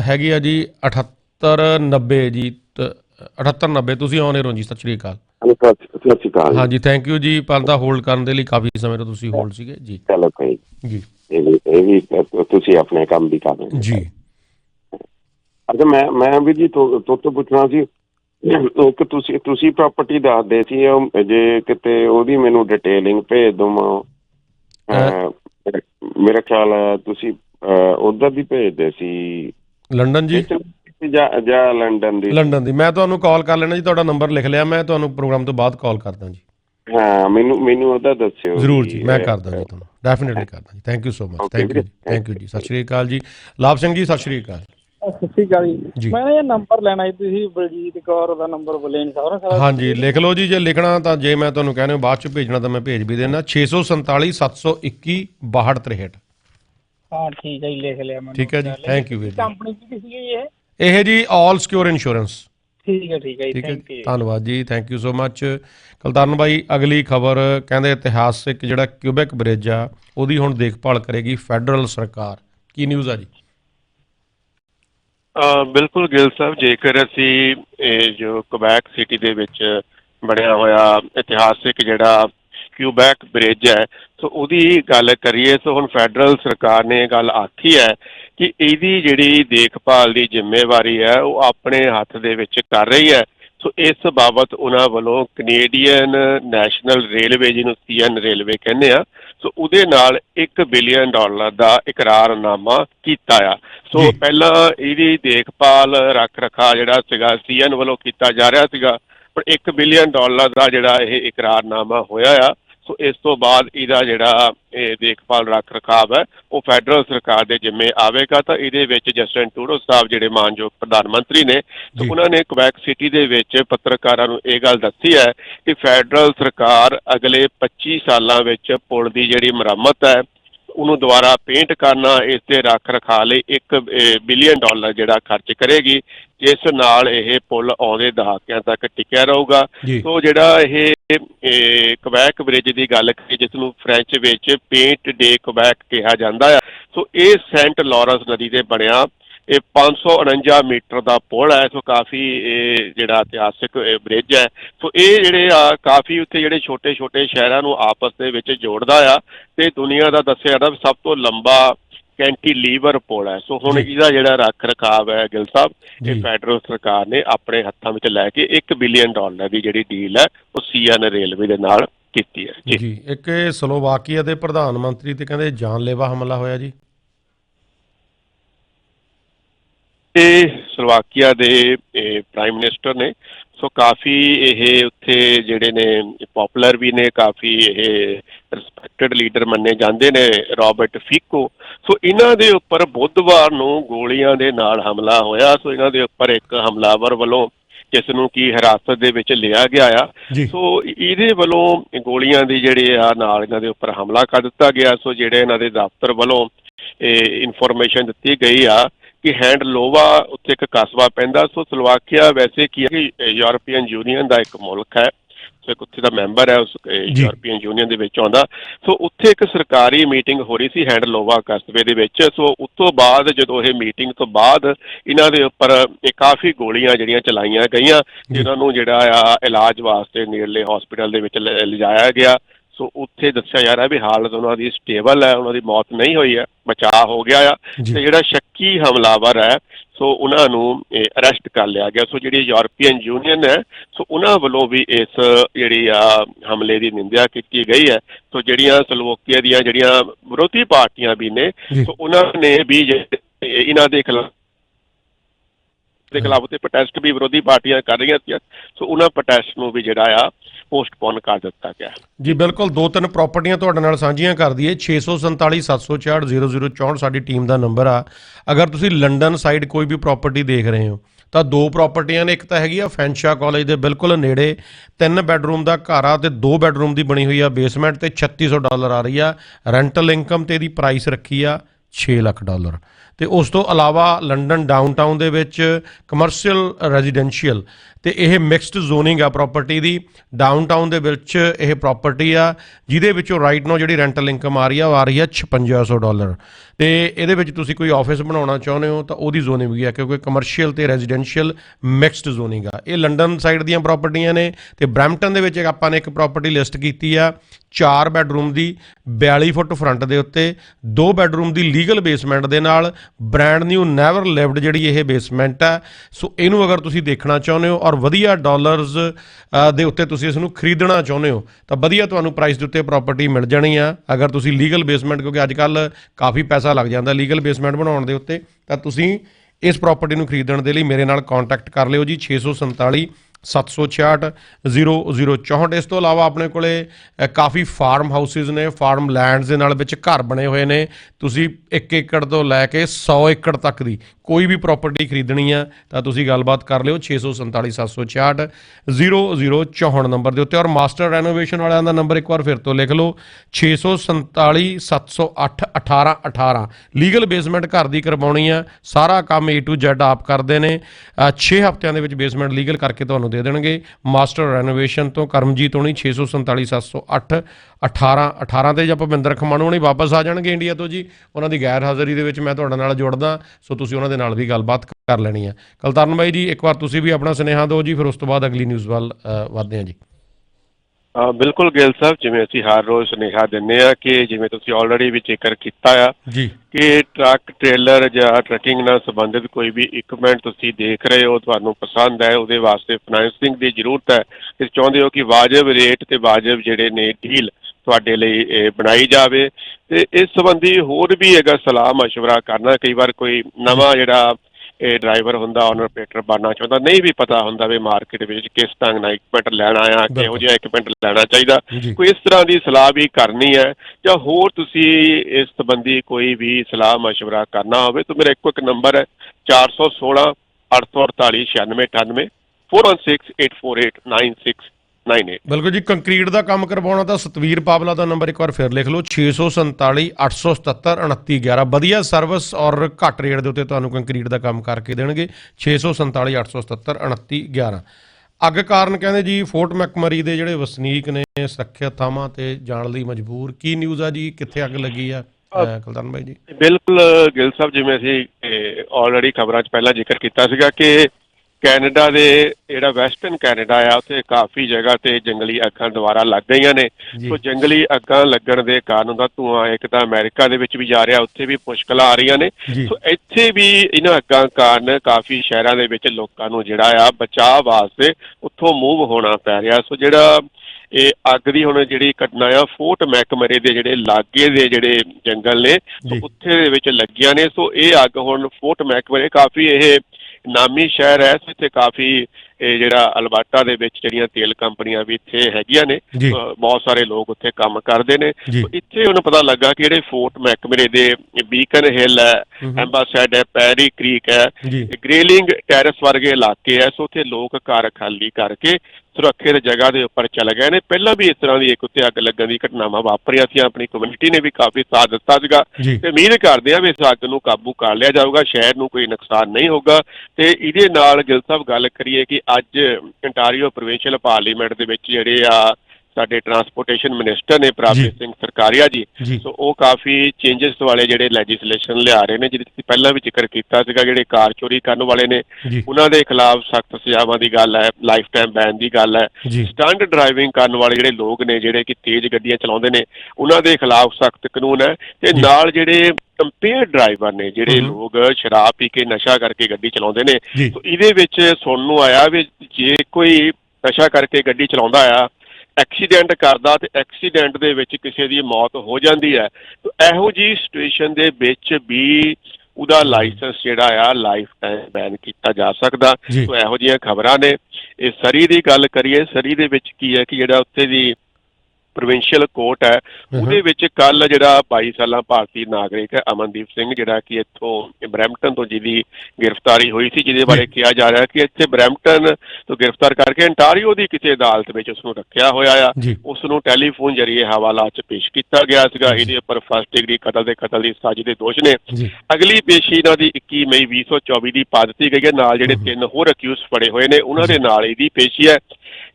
ਹੈਗੀ ਆ ਜੀ 7890 ਜੀ 7890 ਤੁਸੀਂ ਆਉਣੇ ਰਹੋ ਜੀ ਸਤਿ ਸ਼੍ਰੀ ਅਕਾਲ। ਸਤਿ ਸ਼੍ਰੀ ਅਕਾਲ ਹਾਂਜੀ ਥੈਂਕ ਯੂ ਜੀ ਪਰਦਾ ਹੋਲਡ ਕਰਨ ਦੇ ਲਈ ਕਾਫੀ ਸਮੇਂ ਤੋਂ ਤੁਸੀਂ ਹੋਲਡ ਸੀਗੇ ਜੀ। ਚਲੋ ਕੋਈ ਜੀ। ਇਹ ਵੀ ਇਹ ਵੀ ਤੁਸੀਂ ਆਪਣੇ ਕੰਮ ਵੀ ਕਰ ਰਹੇ ਜੀ। ਅੱਛਾ ਮੈਂ ਮੈਂ ਵੀ ਜੀ ਤੋਂ ਤੋਂ ਪੁੱਛਣਾ ਸੀ ਇੱਕ ਤੁਸੀਂ ਤੁਸੀਂ ਪ੍ਰਾਪਰਟੀ ਦੱਸਦੇ ਸੀ ਉਹ ਜੇ ਕਿਤੇ ਉਹਦੀ ਮੈਨੂੰ ਡਿਟੇਲਿੰਗ ਭੇਜ ਦਵਾਂ। ਮੇਰਾ ਖਿਆਲ ਹੈ ਤੁਸੀਂ ਉਧਰ ਦੀ ਭੇਜਦੇ ਸੀ। ਲੰਡਨ ਜੀ? ਜਾਂ ਜਾਂ ਲੰਡਨ ਦੀ। ਲੰਡਨ ਦੀ। ਮੈਂ ਤੁਹਾਨੂੰ ਕਾਲ ਕਰ ਲੈਣਾ ਜੀ ਤੁਹਾਡਾ ਨੰਬਰ ਲਿਖ ਲਿਆ ਮੈਂ ਤੁਹਾਨੂੰ ਪ੍ਰੋਗਰਾਮ ਤੋਂ ਬਾਅਦ ਕਾਲ ਕਰਦਾ ਜੀ। ਹਾਂ ਮੈਨੂੰ ਮੈਨੂੰ ਉਹਦਾ ਦੱਸਿਓ ਜ਼ਰੂਰ ਜੀ ਮੈਂ ਕਰਦਾ ਜੀ ਤੁਹਾਨੂੰ। ਡੈਫੀਨਿਟਲੀ ਕਰਦਾ ਜੀ। Thank you so much thank you thank you ਜੀ। ਸਤਿ ਸ਼੍ਰੀ ਅਕਾਲ ਜੀ। ਲਾਭ ਸਿੰਘ ਜੀ ਸਤਿ ਸ਼੍ਰੀ ਅਕਾਲ। ਸਤਿ ਸ਼੍ਰੀ ਅਕਾਲ ਜੀ। ਜੀ। ਮੈਂ ਨਾ ਇਹ ਨੰਬਰ ਲੈਣਾ ਸੀ ਤੁਸੀਂ ਬਲਜੀਤ ਕੌਰ ਦਾ ਨੰਬਰ ਬੋਲੇ ਨਹੀਂ ਸਾਰਾ ਸਾਰਾ। ਹਾਂਜੀ ਲਿਖ ਲਓ ਜੀ ਜੇ ਲਿਖਣਾ ਤਾਂ ਜੇ ਮੈਂ ਤੁਹਾਨੂੰ ਕਹਿੰਦੇ ਬਾਅਦ ਚ ਭੇਜਣਾ ਤਾਂ ਮੈਂ ਭੇਜ ਵੀ ਦੇਣਾ 647 721 6263 ਹਾਂ ਠੀਕ ਹੈ ਜੀ ਲਿਖ ਲਿਆ ਮੈਂ। ਠੀਕ ਹੈ ਜੀ ਥੈਂਕ ਯੂ ਵੀਰ ਜੀ। ਕੰਪਨੀ ਕੀ ਸੀ ਇਹ? ਇਹ ਜੀ ਆਲ ਸਿਕਿਉਰ ਇੰਸ਼ੋਰੈਂਸ ਠੀਕ ਹੈ ਠੀਕ ਹੈ ਜੀ ਠੀਕ ਹੈ ਥੈਂਕ ਜੀ ਯੂ ਧੰਨਵਾਦ ਜੀ ਥੈਂਕ ਯੂ ਸੋ ਮੱਚ ਕਲਤਾਰਨ ਬਾਈ ਅਗਲੀ ਖਬਰ ਕਹਿੰਦੇ ਇਤਿਹਾਸਿਕ ਜਿਹੜਾ ਕਿਊਬੈਕ ਬ੍ਰਿਜ ਆ ਉਹਦੀ ਹੁਣ ਦੇਖਭਾਲ ਕਰੇਗੀ ਫੈਡਰਲ ਸਰਕਾਰ। ਕੀ ਨਿਊਜ਼ ਆ ਜੀ? ਬਿਲਕੁਲ ਗਿੱਲ ਸਾਹਿਬ, ਜੇਕਰ ਅਸੀਂ ਇਹ ਜੋ ਕੁਬੈਕ ਸਿਟੀ ਦੇ ਵਿੱਚ ਬਣਿਆ ਹੋਇਆ ਇਤਿਹਾਸਿਕ ਜਿਹੜਾ ਕਿਊਬੈਕ ਬ੍ਰਿਜ ਹੈ, ਸੋ ਉਹਦੀ ਗੱਲ ਕਰੀਏ, ਸੋ ਹੁਣ ਫੈਡਰਲ ਸਰਕਾਰ ਨੇ ਇਹ ਗੱਲ ਆਖੀ ਹੈ ਕਿ ਇਹਦੀ ਜਿਹੜੀ ਦੇਖਭਾਲ ਦੀ ਜ਼ਿੰਮੇਵਾਰੀ ਹੈ, ਉਹ ਆਪਣੇ ਹੱਥ ਦੇ ਵਿੱਚ ਕਰ ਰਹੀ ਹੈ। ਸੋ ਇਸ ਬਾਬਤ ਉਹਨਾਂ ਵੱਲੋਂ ਕੈਨੇਡੀਅਨ ਨੈਸ਼ਨਲ ਰੇਲਵੇ ਜਿਹਨੂੰ ਸੀਐਨ ਰੇਲਵੇ ਕਹਿੰਦੇ ਆ ਸੋ ਉਹਦੇ ਨਾਲ 1 ਬਿਲੀਅਨ ਡਾਲਰ ਦਾ ਇਕਰਾਰਨਾਮਾ ਕੀਤਾ ਆ ਸੋ। ਪਹਿਲਾਂ ਇਹਦੀ ਦੇਖਭਾਲ ਰੱਖ ਰਖਾ ਜਿਹੜਾ ਸੀਗਾ ਸੀਐਨ ਵੱਲੋਂ ਕੀਤਾ ਜਾ ਰਿਹਾ ਸੀਗਾ ਪਰ 1 ਬਿਲੀਅਨ ਡਾਲਰ ਦਾ ਜਿਹੜਾ ਇਹ ਇਕਰਾਰਨਾਮਾ ਹੋਇਆ ਆ ਸੋ ਇਸ ਤੋਂ ਬਾਅਦ ਇਹਦਾ ਜਿਹੜਾ ਇਹ ਦੇਖਭਾਲ ਰੱਖ ਰਖਾਵ ਹੈ ਉਹ ਫੈਡਰਲ ਸਰਕਾਰ ਦੇ ਜਿੰਮੇ ਆਵੇਗਾ ਤਾਂ ਇਹਦੇ ਵਿੱਚ ਜਸਟਨ ਟੂਡੋ ਸਾਹਿਬ ਜਿਹੜੇ ਮਾਨਯੋਗ ਪ੍ਰਧਾਨ ਮੰਤਰੀ ਨੇ ਜੀ। ਉਹਨਾਂ ਨੇ ਕੁਬੈਕ ਸਿਟੀ ਦੇ ਵਿੱਚ ਪੱਤਰਕਾਰਾਂ ਨੂੰ ਇਹ ਗੱਲ ਦੱਸੀ ਹੈ ਕਿ ਫੈਡਰਲ ਸਰਕਾਰ ਅਗਲੇ 25 ਸਾਲਾਂ ਵਿੱਚ ਪੁਲ ਦੀ ਜਿਹੜੀ ਮੁਰੰਮਤ ਹੈ ਉਹਨੂੰ ਦੁਬਾਰਾ ਪੇਂਟ ਕਰਨਾ ਇਸ ਦੇ ਰੱਖ ਰਖਾ ਲਈ 1 ਬਿਲੀਅਨ ਡਾਲਰ ਜਿਹੜਾ ਖਰਚ ਕਰੇਗੀ ਜਿਸ ਨਾਲ ਇਹ ਪੁਲ ਆਉਂਦੇ ਦਹਾਕਿਆਂ ਤੱਕ ਟਿਕਿਆ ਰਹੂਗਾ ਸੋ ਜਿਹੜਾ ਇਹ ਇਹ ਕੁਬੈਕ ਬ੍ਰਿਜ ਦੀ ਗੱਲ ਕਰੀ ਜਿਸ ਨੂੰ ਫ੍ਰੈਂਚ ਵਿੱਚ ਪੇਂਟ ਡੇ ਕੁਬੈਕ ਕਿਹਾ ਜਾਂਦਾ ਆ। ਸੋ ਇਹ ਸੈਂਟ ਲਾਰੈਂਸ ਨਦੀ ਤੇ ਬਣਿਆ। ਇਹ 549 ਮੀਟਰ ਦਾ ਪੁਲ ਹੈ, ਸੋ ਕਾਫੀ ਇਹ ਜਿਹੜਾ ਇਤਿਹਾਸਿਕ ਬ੍ਰਿਜ ਹੈ। ਸੋ ਇਹ ਜਿਹੜੇ ਆ, ਕਾਫੀ ਉੱਥੇ ਜਿਹੜੇ ਛੋਟੇ ਛੋਟੇ ਸ਼ਹਿਰਾਂ ਨੂੰ ਆਪਸ ਦੇ ਵਿੱਚ ਜੋੜਦਾ ਆ। ਤੇ ਦੁਨੀਆ ਦਾ ਦੱਸਿਆ ਜਾਂਦਾ ਸਭ ਤੋਂ ਲੰਬਾ ਕੈਂਟੀਲੀਵਰ ਪੁਲ ਹੈ। ਸੋ ਹੁਣ। ਇਹਦਾ ਜਿਹੜਾ ਰੱਖ ਰਖਾਵ ਹੈ ਗਿਲ ਸਾਹਿਬ। ਇਹ ਫੈਡਰਲ ਸਰਕਾਰ ਨੇ ਆਪਣੇ ਹੱਥਾਂ ਵਿੱਚ ਲੈ ਕੇ 1 ਬਿਲੀਅਨ ਡਾਲਰ ਦੀ ਜਿਹੜੀ ਡੀਲ ਹੈ ਉਹ ਸੀਐਨ ਰੇਲਵੇ ਦੇ ਨਾਲ ਕੀਤੀ ਹੈ। ਜੀ। ਜੀ ਇੱਕ ਸਲੋਵਾਕੀਆ ਦੇ ਪ੍ਰਧਾਨ ਮੰਤਰੀ ਤੇ ਕਹਿੰਦੇ ਜਾਨਲੇਵਾ ਹਮਲਾ ਹੋਇਆ ਜੀ। ਇਹ ਸਲੋਵਾਕੀਆ ਦੇ ਪ੍ਰਾਈਮ ਮਿਨਿਸਟਰ ਨੇ ਸੋ ਕਾਫੀ ਇਹ ਉੱਥੇ ਜਿਹੜੇ ਨੇ ਪਪੂਲਰ ਵੀ ਨੇ ਕਾਫੀ ਇਹ ਰਿਸਪੈਕਟਡ ਲੀਡਰ ਮੰਨੇ ਜਾਂਦੇ ਨੇ ਰਾਬਰਟ ਫਿਕੋ ਸੋ ਇਹਨਾਂ ਦੇ ਉੱਪਰ ਬੁੱਧਵਾਰ ਨੂੰ ਗੋਲੀਆਂ ਦੇ ਨਾਲ ਹਮਲਾ ਹੋਇਆ। ਸੋ ਇਹਨਾਂ ਦੇ ਉੱਪਰ ਇੱਕ ਹਮਲਾਵਰ ਵੱਲੋਂ ਜਿਸ ਨੂੰ ਕੀ ਹਿਰਾਸਤ ਦੇ ਵਿੱਚ ਲਿਆ ਗਿਆ ਆ। ਸੋ ਇਹਦੇ ਵੱਲੋਂ ਗੋਲੀਆਂ ਦੀ ਜਿਹੜੇ ਆ ਨਾਲ ਇਹਨਾਂ ਦੇ ਉੱਪਰ ਹਮਲਾ ਕਰ ਦਿੱਤਾ ਗਿਆ। ਸੋ ਜਿਹੜੇ ਇਹਨਾਂ ਦੇ ਦਫ਼ਤਰ ਵੱਲੋਂ ਇਹ ਇਨਫੋਰਮੇਸ਼ਨ ਦਿੱਤੀ ਗਈ ਆ ਕਿ ਹੈਂਡਲੋਵਾ ਉੱਥੇ ਇੱਕ ਕਸਬਾ ਪੈਂਦਾ। ਸੋ ਸਲੋਵਾਕੀਆ ਵੈਸੇ ਕੀ ਹੈ ਕਿ ਯੂਰਪੀਅਨ ਯੂਨੀਅਨ ਦਾ ਇੱਕ ਮੁਲਕ ਹੈ। ਇੱਕ ਉੱਥੇ ਦਾ ਮੈਂਬਰ ਹੈ ਉਸ। ਯੂਰਪੀਅਨ ਯੂਨੀਅਨ ਦੇ ਵਿੱਚ ਆਉਂਦਾ। ਸੋ ਉੱਥੇ ਇੱਕ ਸਰਕਾਰੀ ਮੀਟਿੰਗ ਹੋ ਰਹੀ ਸੀ ਹੈਂਡਲੋਵਾ ਕਸਬੇ ਦੇ ਵਿੱਚ। ਸੋ ਉਸ ਤੋਂ ਬਾਅਦ ਜਦੋਂ ਇਹ ਮੀਟਿੰਗ ਤੋਂ ਬਾਅਦ ਇਹਨਾਂ ਦੇ ਉੱਪਰ ਇਹ ਕਾਫੀ ਗੋਲੀਆਂ ਜਿਹੜੀਆਂ ਚਲਾਈਆਂ ਗਈਆਂ ਜਿਨ੍ਹਾਂ ਨੂੰ ਜਿਹੜਾ ਆ ਇਲਾਜ ਵਾਸਤੇ ਨੇੜਲੇ ਹਸਪੀਟਲ ਦੇ ਵਿੱਚ ਲਿਜਾਇਆ ਗਿਆ। ਸੋ ਉੱਥੇ ਦੱਸਿਆ ਜਾ ਰਿਹਾ ਵੀ ਹਾਲਤ ਉਹਨਾਂ ਦੀ ਸਟੇਬਲ ਹੈ ਉਹਨਾਂ ਦੀ ਮੌਤ ਨਹੀਂ ਹੋਈ ਹੈ ਬਚਾਅ ਹੋ ਗਿਆ ਆ। ਤੇ ਜਿਹੜਾ ਸ਼ੱਕੀ ਹਮਲਾਵਰ ਹੈ ਸੋ ਉਹਨਾਂ ਨੂੰ ਅਰੈਸਟ ਕਰ ਲਿਆ ਗਿਆ। ਸੋ ਜਿਹੜੀ ਯੂਰਪੀਅਨ ਯੂਨੀਅਨ ਹੈ ਸੋ ਉਹਨਾਂ ਵੱਲੋਂ ਵੀ ਇਸ ਜਿਹੜੀ ਆ ਹਮਲੇ ਦੀ ਨਿੰਦਿਆ ਕੀਤੀ ਗਈ ਹੈ। ਸੋ ਜਿਹੜੀਆਂ ਸਲੋਵਾਕੀਆ ਦੀਆਂ ਜਿਹੜੀਆਂ ਵਿਰੋਧੀ ਪਾਰਟੀਆਂ ਵੀ ਨੇ ਸੋ ਉਹਨਾਂ ਨੇ ਵੀ ਇਹਨਾਂ ਦੇ ਖਿਲਾਫ ਦੇ ਖਿਲਾਫ ਤੇ ਪ੍ਰੋਟੈਸਟ ਵੀ ਵਿਰੋਧੀ ਪਾਰਟੀਆਂ ਕਰ ਰਹੀਆਂ ਸੀ। ਸੋ ਉਹਨਾਂ ਪ੍ਰੋਟੈਸਟ ਨੂੰ ਵੀ ਜਿਹੜਾ ਆ ਪੋਸਟਪੋਨ ਕਰ ਦਿੱਤਾ ਗਿਆ। ਜੀ, ਬਿਲਕੁਲ। ਦੋ ਤਿੰਨ ਪ੍ਰਾਪਰਟੀਆਂ ਤੁਹਾਡੇ ਨਾਲ ਸਾਂਝੀਆਂ ਕਰ ਦਈਏ। 647 ਸਾਡੀ ਟੀਮ ਦਾ ਨੰਬਰ ਆ। ਅਗਰ ਤੁਸੀਂ ਲੰਡਨ ਸਾਈਡ ਕੋਈ ਵੀ ਪ੍ਰਾਪਰਟੀ ਦੇਖ ਰਹੇ ਹੋ, ਤਾਂ ਦੋ ਪ੍ਰਾਪਰਟੀਆਂ ਨੇ। ਇੱਕ ਤਾਂ ਹੈਗੀ ਆ ਫੈਂਸ਼ਾ ਕਾਲਜ ਦੇ ਬਿਲਕੁਲ ਨੇੜੇ। ਤਿੰਨ ਬੈੱਡਰੂਮ ਦਾ ਘਰ ਆ ਤੇ ਦੋ ਬੈੱਡਰੂਮ ਦੀ ਬਣੀ ਹੋਈ ਆ ਬੇਸਮੈਂਟ ਤੇ 3600 ਡਾਲਰ ਆ ਰਹੀ ਆ। ਰੈਂਟਲ ਇਨਕਮ ਤੇ ਇਹਦੀ ਪ੍ਰਾਈਸ ਰੱਖੀ ਆ 6 ਲੱਖ ਡਾਲਰ। ਤੇ ਉਸ ਤੋਂ ਇਲਾਵਾ ਲੰਡਨ ਡਾਊਨਟਾਊਨ ਦੇ ਵਿੱਚ ਕਮਰਸ਼ੀਅਲ ਰੈਜ਼ੀਡੈਂਸ਼ੀਅਲ ਤੇ ਇਹ ਮਿਕਸਡ ਜ਼ੋਨਿੰਗ ਆ ਪ੍ਰਾਪਰਟੀ ਦੀ। ਡਾਊਨਟਾਊਨ ਦੇ ਵਿੱਚ ਇਹ ਪ੍ਰਾਪਰਟੀ ਆ, ਜਿਹਦੇ ਵਿੱਚੋਂ ਰਾਈਟ ਨਾਓ ਜਿਹੜੀ ਰੈਂਟਲ ਇਨਕਮ ਆ ਰਹੀ ਆ, ਉਹ ਆ ਰਹੀ ਆ 5600 ਡਾਲਰ ਤੇ ਇਹਦੇ ਵਿੱਚ ਤੁਸੀਂ ਕੋਈ ਆਫਿਸ ਬਣਾਉਣਾ ਚਾਹੁੰਦੇ ਹੋ ਤਾਂ ਉਹਦੀ ਜ਼ੋਨਿੰਗ ਵੀ ਆ, ਕਿਉਂਕਿ ਕਮਰਸ਼ੀਅਲ ਤੇ ਰੈਜ਼ੀਡੈਂਸ਼ੀਅਲ ਮਿਕਸਡ ਜ਼ੋਨਿੰਗ ਆ। ਇਹ ਲੰਡਨ ਸਾਈਡ ਦੀਆਂ ਪ੍ਰਾਪਰਟੀਆਂ ਨੇ ਤੇ ਬ੍ਰੈਂਪਟਨ ਦੇ ਵਿੱਚ ਆਪਾਂ ਨੇ ਇੱਕ ਪ੍ਰਾਪਰਟੀ ਲਿਸਟ ਕੀਤੀ ਆ 4 ਬੈਡਰੂਮ ਦੀ 42 ਫੁੱਟ ਫਰੰਟ ਦੇ ਉੱਤੇ 2 ਬੈਡਰੂਮ ਦੀ ਲੀਗਲ ਬੇਸਮੈਂਟ ਦੇ ਨਾਲ ਬ੍ਰੈਂਡ ਨਿਊ ਨੈਵਰ ਲਿਵਡ ਜਿਹੜੀ ਇਹ ਬੇਸਮੈਂਟ ਆ। ਸੋ ਇਹਨੂੰ ਅਗਰ ਤੁਸੀਂ ਦੇਖਣਾ ਚਾਹੁੰਦੇ ਹੋ ਔਰ ਵਧੀਆ ਡਾਲਰਸ ਦੇ ਉੱਤੇ ਤੁਸੀਂ ਇਸ ਨੂੰ ਖਰੀਦਣਾ ਚਾਹੁੰਦੇ ਹੋ, ਤਾਂ ਵਧੀਆ ਤੁਹਾਨੂੰ ਪ੍ਰਾਈਸ ਦੇ ਉੱਤੇ ਪ੍ਰਾਪਰਟੀ ਮਿਲ ਜਾਣੀ ਆ। ਅਗਰ ਤੁਸੀਂ ਲੀਗਲ ਬੇਸਮੈਂਟ ਕਿਉਂਕਿ ਅੱਜ ਕੱਲ ਕਾਫੀ ਪੈਸਾ ਲੱਗ ਜਾਂਦਾ ਲੀਗਲ ਬੇਸਮੈਂਟ ਬਣਾਉਣ ਦੇ ਉੱਤੇ, ਤਾਂ ਤੁਸੀਂ ਇਸ ਪ੍ਰਾਪਰਟੀ ਨੂੰ ਖਰੀਦਣ ਦੇ ਲਈ ਮੇਰੇ ਨਾਲ ਕੰਟੈਕਟ ਕਰ ਲਿਓ ਜੀ 647 766 0064 ਇਸ ਤੋਂ ਇਲਾਵਾ ਆਪਣੇ ਕੋਲੇ ਕਾਫੀ ਫਾਰਮ ਹਾਊਸਿਸ ਨੇ, ਫਾਰਮ ਲੈਂਡਸ ਦੇ ਨਾਲ ਵਿੱਚ ਘਰ ਬਣੇ ਹੋਏ ਨੇ। ਤੁਸੀਂ 1 ਏਕੜ ਤੋਂ ਲੈ ਕੇ 100 ਏਕੜ ਤੱਕ ਦੀ ਕੋਈ ਵੀ ਪ੍ਰਾਪਰਟੀ ਖਰੀਦਣੀ ਆ, ਤਾਂ ਤੁਸੀਂ ਗੱਲਬਾਤ ਕਰ ਲਿਓ 647 766 0064 ਨੰਬਰ ਦੇ ਉੱਤੇ। ਔਰ ਮਾਸਟਰ ਰੈਨੋਵੇਸ਼ਨ ਵਾਲਿਆਂ ਦਾ ਨੰਬਰ ਇੱਕ ਵਾਰ ਫਿਰ ਤੋਂ ਲਿਖ ਲਓ 647 708 18 18 ਲੀਗਲ ਬੇਸਮੈਂਟ ਘਰ ਦੀ ਕਰਵਾਉਣੀ ਆ, ਸਾਰਾ ਕੰਮ A to Z ਆਪ ਕਰਦੇ ਨੇ। 6 ਹਫ਼ਤਿਆਂ ਦੇ ਵਿੱਚ ਬੇਸਮੈਂਟ ਲੀਗਲ ਕਰਕੇ ਤੁਹਾਨੂੰ ਦੇ ਦੇਣਗੇ। ਮਾਸਟਰ ਰੈਨੋਵੇਸ਼ਨ ਤੋਂ ਕਰਮਜੀਤ ਹੋਣੀ 647 708 18 18 ਤੇ ਜਾਂ ਭਵਿੰਦਰ ਖਮਾਣੂ ਹੋਣੀ ਵਾਪਸ ਆ ਜਾਣਗੇ ਇੰਡੀਆ ਤੋਂ ਜੀ ਉਹਨਾਂ ਦੀ ਗੈਰ ਹਾਜ਼ਰੀ ਦੇ ਵਿੱਚ ਮੈਂ ਤੁਹਾਡੇ ਨਾਲ ਜੁੜਦਾ ਸੋ ਤੁਸੀਂ ਉਹਨਾਂ ਦੇ ਨਾਲ ਵੀ ਗੱਲਬਾਤ ਕਰ ਲੈਣੀ ਆ ਕਲਤਰਨ ਬਾਈ ਜੀ ਇੱਕ ਵਾਰ ਤੁਸੀਂ ਵੀ ਆਪਣਾ ਸੁਨੇਹਾ ਦਿਓ ਜੀ ਫਿਰ ਉਸ ਤੋਂ ਬਾਅਦ ਅਗਲੀ ਨਿਊਜ਼ ਵੱਲ ਅ, ਵਧਦੇ ਹਾਂ ਜੀ। ਬਿਲਕੁਲ ਗਿੱਲ ਸਾਹਿਬ ਜਿਵੇਂ ਅਸੀਂ ਹਰ ਰੋਜ਼ ਸੁਨੇਹਾ ਦਿੰਦੇ ਆ ਕਿ ਜਿਵੇਂ ਤੁਸੀਂ ਆਲਰੇਡੀ ਵੀ ਜ਼ਿਕਰ ਕੀਤਾ ਆ ਜੀ ਕਿ ਟਰੱਕ ਟ੍ਰੇਲਰ ਜਾਂ ਟਰੱਕਿੰਗ ਨਾਲ ਸੰਬੰਧਿਤ ਕੋਈ ਵੀ ਇਕਵਿਪਮੈਂਟ ਤੁਸੀਂ ਦੇਖ ਰਹੇ ਹੋ ਤੁਹਾਨੂੰ ਪਸੰਦ ਹੈ ਉਹਦੇ ਵਾਸਤੇ ਫਾਈਨੈਂਸਿੰਗ ਦੀ ਜ਼ਰੂਰਤ ਹੈ ਤੇ ਚਾਹੁੰਦੇ ਹੋ ਕਿ ਵਾਜਬ ਰੇਟ ਤੇ ਵਾਜਬ ਜਿਹੜੇ ਨੇ ਡੀਲ ਤੁਹਾਡੇ ਲਈ ਇਹ ਬਣਾਈ ਜਾਵੇ ਤੇ ਇਸ ਸੰਬੰਧੀ ਹੋਰ ਵੀ ਹੈਗਾ ਸਲਾਹ مشورہ ਕਰਨਾ ਕਈ ਵਾਰ ਕੋਈ ਨਵਾਂ ਜਿਹੜਾ ਇਹ ਡਰਾਈਵਰ ਹੁੰਦਾ ਓਨਰ ਆਪਰੇਟਰ ਬਣਨਾ ਚਾਹੁੰਦਾ ਨਹੀਂ ਵੀ ਪਤਾ ਹੁੰਦਾ ਵੀ ਮਾਰਕੀਟ ਵਿੱਚ ਕਿਸ ਢੰਗ ਨਾਲ ਇਕਵਿਪਮੈਂਟ ਲੈਣਾ ਆ ਕਿਹੋ ਜਿਹਾ ਇਕਵਿਪਮੈਂਟ ਲੈਣਾ ਚਾਹੀਦਾ ਜੀ ਕੋਈ ਇਸ ਤਰ੍ਹਾਂ ਦੀ ਸਲਾਹ ਵੀ ਕਰਨੀ ਹੈ ਜਾਂ ਹੋਰ ਤੁਸੀਂ ਇਸ ਸੰਬੰਧੀ ਕੋਈ ਵੀ ਸਲਾਹ مشورہ ਕਰਨਾ ਹੋਵੇ ਤਾਂ ਮੇਰਾ ਇੱਕੋ ਇੱਕ ਨੰਬਰ ਹੈ 416 848 9698 4168489698 ਬਿਲਕੁਲ ਜੀ ਕੰਕਰੀਟ ਦਾ ਕੰਮ ਕਰਵਾਉਣਾ ਤਾਂ ਸਤਵੀਰ ਪਾਵਲਾ ਦਾ ਨੰਬਰ ਇੱਕ ਵਾਰ ਫਿਰ ਲਿਖ ਲਓ 647 877 2911 ਵਧੀਆ ਸਰਵਿਸ ਔਰ ਘੱਟ ਰੇਟ ਦੇ ਉੱਤੇ ਤੁਹਾਨੂੰ ਕੰਕਰੀਟ ਦਾ ਕੰਮ ਕਰਕੇ ਦੇਣਗੇ 647 877 2911 ਅੱਗ ਕਾਰਨ ਕਹਿੰਦੇ ਜੀ ਫੋਰਟ ਮੈਕਮਰੀ ਦੇ ਜਿਹੜੇ ਵਸਨੀਕ ਨੇ ਸੁਰੱਖਿਅਤ ਥਾਵਾਂ ਤੇ ਜਾਣ ਲਈ ਮਜਬੂਰ। ਕੀ ਨਿਊਜ਼ ਆ ਜੀ? ਕਿੱਥੇ ਅੱਗ ਲੱਗੀ ਆ? ਅ, ਕੁਲਤਾਨ ਬਾਈ ਜੀ। ਬਿਲਕੁਲ ਗਿੱਲ ਸਾਹਿਬ ਜਿਵੇਂ ਅਸੀਂ ਆਲਰੇਡੀ ਖਬਰਾਂ 'ਚ ਪਹਿਲਾਂ ਜ਼ਿਕਰ ਕੀਤਾ ਸੀਗਾ ਕਿ ਕੈਨੇਡਾ ਦੇ ਜਿਹੜਾ ਵੈਸਟਰਨ ਕੈਨੇਡਾ ਆ ਉੱਥੇ ਕਾਫੀ ਜਗ੍ਹਾ ਤੇ ਜੰਗਲੀ ਅੱਗਾਂ ਦੁਬਾਰਾ ਲੱਗ ਗਈਆਂ ਨੇ। ਸੋ ਜੰਗਲੀ ਅੱਗਾਂ ਲੱਗਣ ਦੇ ਕਾਰਨ ਉਹਦਾ ਧੂਆਂ ਇੱਕ ਤਾਂ ਅਮਰੀਕਾ ਦੇ ਵਿੱਚ ਵੀ ਜਾ ਰਿਹਾ ਉੱਥੇ ਵੀ ਮੁਸ਼ਕਲਾਂ ਆ ਰਹੀਆਂ ਨੇ। ਸੋ ਇੱਥੇ ਵੀ ਇਹਨਾਂ ਅੱਗਾਂ ਕਾਰਨ ਕਾਫੀ ਸ਼ਹਿਰਾਂ ਦੇ ਵਿੱਚ ਲੋਕਾਂ ਨੂੰ ਜਿਹੜਾ ਆ ਬਚਾਅ ਵਾਸਤੇ ਉੱਥੋਂ ਮੂਵ ਹੋਣਾ ਪੈ ਰਿਹਾ। ਸੋ ਜਿਹੜਾ ਇਹ ਅੱਗ ਦੀ ਹੁਣ ਜਿਹੜੀ ਘਟਨਾ ਆ ਫੋਰਟ ਮੈਕਮਰੇ ਦੇ ਜਿਹੜੇ ਲਾਗੇ ਦੇ ਜਿਹੜੇ ਜੰਗਲ ਨੇ। ਉੱਥੇ ਦੇ ਵਿੱਚ ਲੱਗੀਆਂ ਨੇ। ਸੋ ਇਹ ਅੱਗ ਹੁਣ ਫੋਰਟ ਮੈਕਮਰੇ ਕਾਫੀ ਇਹ ਨਾਮੀ ਸ਼ਹਿਰ ਹੈ ਇੱਥੇ ਕਾਫੀ ਇਹ ਜਿਹੜਾ ਅਲਬਰਟਾ ਦੇ ਵਿੱਚ ਜਿਹੜੀਆਂ ਤੇਲ ਕੰਪਨੀਆਂ ਵੀ ਇੱਥੇ ਹੈਗੀਆਂ ਨੇ ਬਹੁਤ ਸਾਰੇ ਲੋਕ ਉੱਥੇ ਕੰਮ ਕਰਦੇ ਨੇ। ਇੱਥੇ ਉਹਨੂੰ ਪਤਾ ਲੱਗਾ ਕਿ ਜਿਹੜੇ ਫੋਰਟ ਮੈਕਮਰੇ ਦੇ ਬੀਕਨ ਹਿੱਲ ਹੈ ਐਂਬਾਸੈਡ ਹੈ। ਪੈਰੀ ਕ੍ਰੀਕ ਹੈ ਗ੍ਰੇਲਿੰਗ ਟੈਰਸ ਵਰਗੇ ਇਲਾਕੇ ਐ ਸੋ ਉੱਥੇ ਲੋਕ ਘਰ ਖਾਲੀ ਕਰਕੇ ਸੁਰੱਖਿਅਤ ਜਗ੍ਹਾ ਦੇ ਉੱਪਰ ਚਲੇ ਗਏ ਨੇ। ਪਹਿਲਾਂ ਵੀ ਇਸ ਤਰ੍ਹਾਂ ਦੀ ਇੱਕ ਉੱਤੇ ਅੱਗ ਲੱਗਣ ਦੀ ਘਟਨਾਵਾਂ ਵਾਪਰੀਆਂ ਸੀ। ਆਪਣੀ ਕਮਿਊਨਿਟੀ ਨੇ ਵੀ ਕਾਫੀ ਸਾਥ ਦਿੱਤਾ ਸੀਗਾ। ਤੇ ਉਮੀਦ ਕਰਦੇ ਆ ਵੀ ਇਸ ਅੱਗ ਨੂੰ ਕਾਬੂ ਕਰ ਲਿਆ ਜਾਊਗਾ। ਸ਼ਹਿਰ ਨੂੰ ਕੋਈ ਨੁਕਸਾਨ ਨਹੀਂ ਹੋਗਾ ਤੇ ਇਹਦੇ ਨਾਲ ਗਿਲ ਸਾਹਿਬ ਗੱਲ ਕਰੀਏ ਕਿ ਅੱਜ ਅੰਟਾਰੀਓ ਪ੍ਰੋਵਿੰਸ਼ੀਅਲ ਪਾਰਲੀਮੈਂਟ ਦੇ ਵਿੱਚ ਜਿਹੜੇ ਆ ਸਾਡੇ ਟਰਾਂਸਪੋਰਟੇਸ਼ਨ ਮਿਨਿਸਟਰ ਨੇ। ਪ੍ਰਭਜੀਤ ਸਿੰਘ ਸਰਕਾਰੀਆ ਜੀ। ਸੋ ਉਹ ਕਾਫੀ ਚੇਂਜਸ ਵਾਲੇ ਜਿਹੜੇ ਲੈਜਿਸਲੇਸ਼ਨ ਲਿਆ ਰਹੇ ਨੇ ਜਿਹਦੇ ਤੁਸੀਂ ਪਹਿਲਾਂ ਵੀ ਜ਼ਿਕਰ ਕੀਤਾ ਸੀਗਾ ਜਿਹੜੇ ਕਾਰ ਚੋਰੀ ਕਰਨ ਵਾਲੇ ਨੇ ਉਹਨਾਂ ਦੇ ਖਿਲਾਫ ਸਖਤ ਸਜ਼ਾਵਾਂ ਦੀ ਗੱਲ ਹੈ ਲਾਈਫ ਟਾਈਮ ਬੈਨ ਦੀ ਗੱਲ ਹੈ। ਸਟੰਟ ਡਰਾਈਵਿੰਗ ਕਰਨ ਵਾਲੇ ਜਿਹੜੇ ਲੋਕ ਨੇ ਜਿਹੜੇ ਕਿ ਤੇਜ਼ ਗੱਡੀਆਂ ਚਲਾਉਂਦੇ ਨੇ ਉਹਨਾਂ ਦੇ ਖਿਲਾਫ ਸਖਤ ਕਾਨੂੰਨ ਹੈ। ਤੇ। ਨਾਲ ਜਿਹੜੇ ਕੰਪੇਅਰ ਡਰਾਈਵਰ ਨੇ ਜਿਹੜੇ। ਲੋਕ ਸ਼ਰਾਬ ਪੀ ਕੇ ਨਸ਼ਾ ਕਰਕੇ ਗੱਡੀ ਚਲਾਉਂਦੇ ਨੇ। ਸੋ ਇਹਦੇ ਵਿੱਚ ਸੁਣਨ ਨੂੰ ਆਇਆ ਵੀ ਜੇ ਕੋਈ ਨਸ਼ਾ ਕਰਕੇ ਗੱਡੀ ਚਲਾਉਂਦਾ ਆ ਐਕਸੀਡੈਂਟ ਕਰਦਾ ਤੇ ਐਕਸੀਡੈਂਟ ਦੇ ਵਿੱਚ ਕਿਸੇ ਦੀ ਮੌਤ ਹੋ ਜਾਂਦੀ ਹੈ। ਤਾਂ ਇਹੋ ਜੀ ਸਿਚੁਏਸ਼ਨ ਦੇ ਵਿੱਚ ਵੀ ਉਹਦਾ ਲਾਇਸੈਂਸ ਜਿਹੜਾ ਆ ਲਾਈਫ ਟਾਈਮ ਬੈਨ ਕੀਤਾ ਜਾ ਸਕਦਾ। ਸੋ ਇਹੋ ਜਿਹੀਆਂ ਖਬਰਾਂ ਨੇ। ਇਹ ਸਰੀ ਦੀ ਗੱਲ ਕਰੀਏ ਸਰੀ ਦੇ ਵਿੱਚ ਕੀ ਹੈ ਕਿ ਜਿਹੜਾ ਉੱਥੇ ਦੀ ਪ੍ਰੋਵਿੰਸ਼ੀਅਲ ਕੋਰਟ ਹੈ ਉਹਦੇ ਵਿੱਚ ਕੱਲ ਜਿਹੜਾ 22 ਸਾਲਾਂ ਭਾਰਤੀ ਨਾਗਰਿਕ ਹੈ ਅਮਨਦੀਪ ਸਿੰਘ ਜਿਹੜਾ ਕਿ ਇੱਥੋਂ ਬਰੈਂਪਟਨ ਤੋਂ ਜਿਹਦੀ ਗ੍ਰਿਫਤਾਰੀ ਹੋਈ ਸੀ ਜਿਹਦੇ ਬਾਰੇ। ਕਿਹਾ ਜਾ ਰਿਹਾ ਕਿ ਇੱਥੇ ਬਰੈਂਪਟਨ ਤੋਂ ਗ੍ਰਿਫਤਾਰ ਕਰਕੇ ਅੰਟਾਰੀਓ ਦੀ ਕਿਸੇ ਅਦਾਲਤ ਵਿੱਚ ਉਸ ਨੂੰ ਰੱਖਿਆ ਹੋਇਆ ਆ ਉਸ ਨੂੰ ਟੈਲੀਫੋਨ ਜਰੀਏ ਹਵਾਲਾ 'ਚ ਪੇਸ਼ ਕੀਤਾ ਗਿਆ ਸੀਗਾ। ਇਹਦੇ ਉੱਪਰ ਫਸਟ ਡਿਗਰੀ ਕਤਲ ਦੇ ਕਤਲ ਦੀ ਸਾਜ਼ਿਸ਼ ਦੇ ਦੋਸ਼ ਨੇ ਅਗਲੀ ਪੇਸ਼ੀ ਇਹਨਾਂ ਦੀ 21 ਮਈ 2024 ਦੀ ਪਾ ਦਿੱਤੀ ਗਈ ਹੈ ਨਾਲ ਜਿਹੜੇ। ਤਿੰਨ ਹੋਰ ਅਕਿਊਜ਼ ਫੜੇ ਹੋਏ ਨੇ ਉਹਨਾਂ ਦੇ। ਨਾਲ ਇਹਦੀ ਪੇਸ਼ੀ ਹੈ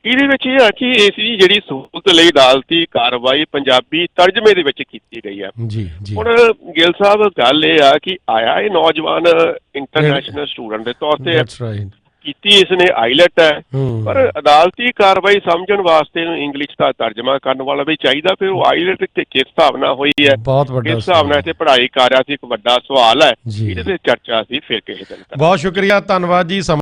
ਇਹਦੇ ਵਿੱਚ ਇਹ ਹੈ ਕਿ ਇਸ ਦੀ ਜਿਹੜੀ ਸਹੂਲਤ ਲਈ ਅਦਾਲਤੀ ਕਾਰਵਾਈ ਪੰਜਾਬੀ ਤਰਜਮੇ ਦੇ ਵਿੱਚ ਕੀਤੀ ਗਈ ਹੈ। ਜੀ ਜੀ। ਹੁਣ ਗਿੱਲ ਸਾਹਿਬ ਗੱਲ ਇਹ ਆ ਕਿ ਆਇਆ ਇਹ ਨੌਜਵਾਨ ਇੰਟਰਨੈਸ਼ਨਲ ਸਟੂਡੈਂਟ ਦੇ ਤੌਰ ਤੇ। ਦੈਟਸ ਰਾਈਟ ਕੀਤੀ ਇਸਨੇ ਆਈਲੈਟ ਹੈ। ਹੂੰ। ਪਰ ਅਦਾਲਤੀ ਕਾਰਵਾਈ ਸਮਝਣ ਵਾਸਤੇ ਇਹਨੂੰ ਇੰਗਲਿਸ਼ ਦਾ ਤਰਜਮਾ ਕਰਨ ਵਾਲਾ ਵੀ ਚਾਹੀਦਾ। ਫਿਰ ਉਹ ਆਈਲੈਟ ਤੇ ਕਿਸ ਹਿਸਾਬ ਨਾਲ ਹੋਈ ਹੈ? ਬਹੁਤ ਵੱਡਾ ਕਿਸ ਹਿਸਾਬ ਨਾਲ ਇੱਥੇ ਪੜ੍ਹਾਈ ਕਰ ਰਿਹਾ ਸੀ? ਇੱਕ ਵੱਡਾ ਸਵਾਲ ਹੈ। ਇਹਦੇ ਤੇ ਚਰਚਾ ਸੀ ਫਿਰ ਕਿਸੇ ਦਿਨ। ਬਹੁਤ ਸ਼ੁਕਰੀਆ ਧੰਨਵਾਦ ਜੀ। ਸਮਾਂ